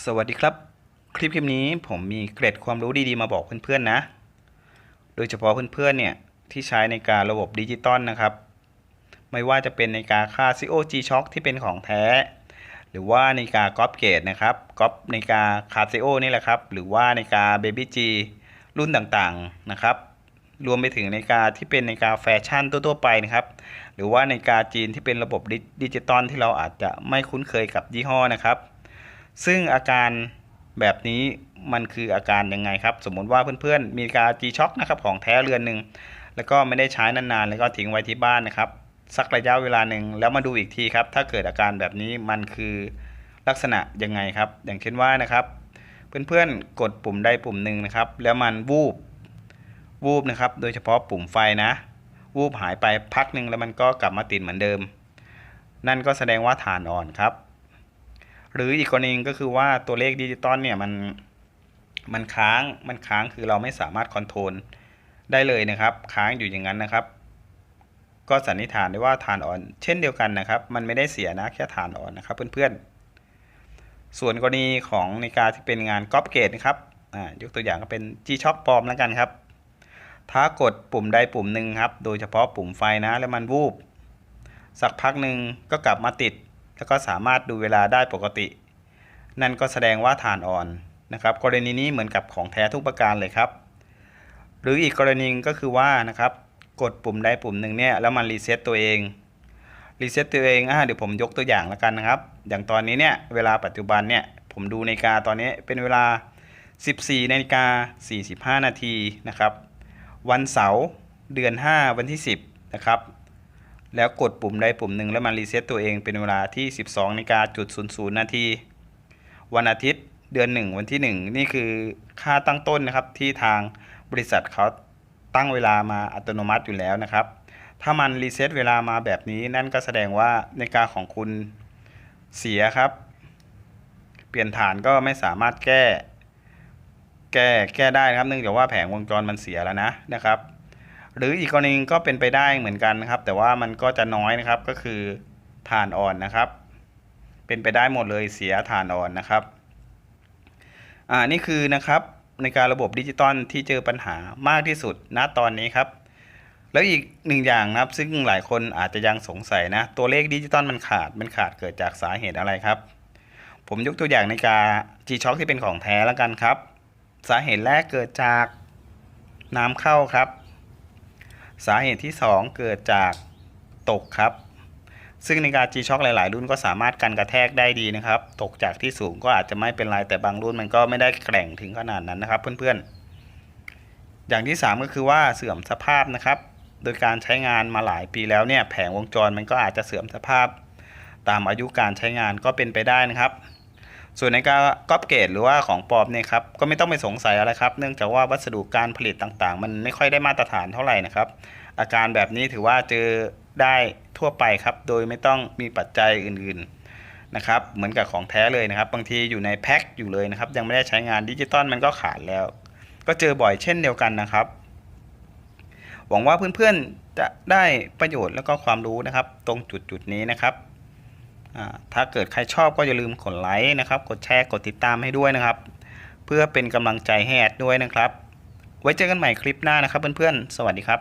สวัสดีครับ คลิปคลิปนี้ผมมีเกร็ดความรู้ดีๆมาบอกเพื่อนๆนะ โดยเฉพาะเพื่อนๆเนี่ยที่ใช้ในการระบบดิจิตอลนะครับ ไม่ว่าจะเป็นในการค่า COG Shock ที่เป็นของแท้ หรือว่าในการก๊อปเกตนะครับก๊อปในการคา CO นี่แหละครับ หรือว่าในการ Baby G รุ่นต่างๆนะครับ รวมไปถึงในการที่เป็นในการแฟชั่นทั่วๆไปนะครับ หรือว่าในการจีนที่เป็นระบบดิดิจิตอลที่เราอาจจะไม่คุ้นเคยกับยี่ห้อนะครับ ซึ่งอาการแบบนี้มันคืออาการยังไงครับ สมมุติว่าเพื่อนๆ มีการ G Shock นะครับของแท้เรือนหนึ่งแล้วก็ไม่ได้ใช้นานๆ แล้วก็ทิ้งไว้ที่บ้านนะครับ สักระยะเวลาหนึ่งแล้วมาดูอีกทีครับ ถ้าเกิดอาการแบบนี้มันคือลักษณะยังไงครับ อย่างเช่นว่านะครับ เพื่อนๆกดปุ่มใดปุ่มหนึ่งนะครับ แล้วมันวูบวูบนะครับ โดยเฉพาะปุ่มไฟนะ วูบหายไปพักหนึ่งแล้วมันก็กลับมาติดเหมือนเดิม นั่นก็แสดงว่าฐานอ่อนครับ หรืออีกกรณีก็คือว่าตัวเลขดิจิตอลเนี่ยมันมันค้างมันค้างคือเราไม่สามารถคอนโทรลได้เลยนะครับ ค้างอยู่อย่างนั้นนะครับ ก็สันนิษฐานได้ว่าฐานอ่อน เช่นเดียวกันนะครับ มันไม่ได้เสียนะแค่ฐานอ่อนนะครับ เพื่อนๆ ส่วนกรณีของในกาที่เป็นงานก๊อปเกตนะครับอ่ายกตัวอย่างก็เป็น G-Shock ปลอมแล้วกันครับ ถ้ากดปุ่มใดปุ่มหนึ่งครับ โดยเฉพาะปุ่มไฟนะ แล้วมันวูบ สักพักหนึ่งก็กลับมาติด แล้วก็สามารถดูเวลาได้ปกติ นั่นก็แสดงว่าฐานอ่อนนะครับ กรณีนี้เหมือนกับของแท้ทุกประการเลยครับ หรืออีกกรณีก็คือว่านะครับกดปุ่มใดปุ่มหนึ่งเนี่ยแล้วมันรีเซ็ตตัวเองรีเซ็ตตัวเองอ่าเดี๋ยวผมยกตัวอย่างแล้วกันนะครับ อย่างตอนนี้เนี่ยเวลาปัจจุบันเนี่ยผมดูนาฬิกาตอนนี้เป็นเวลา 14นาฬิกา45 นาทีนะครับ วันเสาร์เดือน 5 วันที่ 10 นะครับ แล้วกดปุ่มใดปุ่มหนึ่งแล้วมันรีเซ็ตตัวเองเป็นเวลาที่ 12นาฬิกาจุด00นาทีวันอาทิตย์เดือน 1 วันที่ 1 นี่คือค่าตั้งต้นนะครับที่ทางบริษัทเขาตั้งเวลามาอัตโนมัติอยู่แล้วนะครับ ถ้ามันรีเซ็ตเวลามาแบบนี้นั่นก็แสดงว่านาฬิกาของคุณเสียครับ เปลี่ยนฐานก็ไม่สามารถแก้ แก้แก้ได้นะครับ เนื่องจากว่าแผงวงจรมันเสียแล้วนะนะครับ หรืออีกกรณีก็เป็นไปได้เหมือนกันนะครับ แต่ว่ามันก็จะน้อยนะครับก็คือฐานอ่อนนะครับ เป็นไปได้หมดเลยเสียฐานอ่อนนะครับอ่านี่คือนะครับในการระบบดิจิตอลที่เจอปัญหามากที่สุดณตอนนี้ครับ แล้วอีกหนึ่งอย่างนะครับ ซึ่งหลายคนอาจจะยังสงสัยนะ ตัวเลขดิจิตอลมันขาดมันขาดเกิดจากสาเหตุอะไรครับ ผมยกตัวอย่างในการ G-Shock ที่เป็นของแท้แล้วกันครับ สาเหตุแรกเกิดจากน้ำเข้าครับ สาเหตุที่ 2 เกิดจากตกครับ ซึ่งในการ G-Shock หลาย ๆ รุ่นก็สามารถกันกระแทกได้ดีนะครับ ตกจากที่สูงก็อาจจะไม่เป็นไรแต่บางรุ่นมันก็ไม่ได้แกร่งถึงขนาดนั้นนะครับ เพื่อน ๆ อย่างที่ 3 ก็คือว่าเสื่อมสภาพนะครับ โดยการใช้งานมาหลายปีแล้วเนี่ยแผงวงจรมันก็อาจจะเสื่อมสภาพ ตามอายุการใช้งานก็เป็นไปได้นะครับ ส่วนในการก๊อปเกตหรือว่าของปลอมเนี่ยครับก็ไม่ต้องไปสงสัยอะไรครับ เนื่องจากว่าวัสดุการผลิตต่างๆ มันไม่ค่อยได้มาตรฐานเท่าไหร่นะครับ อาการแบบนี้ถือว่าเจอได้ทั่วไปครับ โดยไม่ต้องมีปัจจัยอื่นๆนะครับ เหมือนกับของแท้เลยนะครับ บางทีอยู่ในแพ็คอยู่เลยนะครับ ยังไม่ได้ใช้งานดิจิตอลมันก็ขาดแล้ว ก็เจอบ่อยเช่นเดียวกันนะครับ หวังว่าเพื่อนๆจะได้ประโยชน์แล้วก็ความรู้นะครับ ตรงจุดๆนี้นะครับ ถ้าเกิดใครชอบก็อย่าลืมกดไลค์นะครับ กดแชร์กดติดตามให้ด้วยนะครับ เพื่อเป็นกำลังใจให้แอดด้วยนะครับ ไว้เจอกันใหม่คลิปหน้านะครับเพื่อนๆ สวัสดีครับ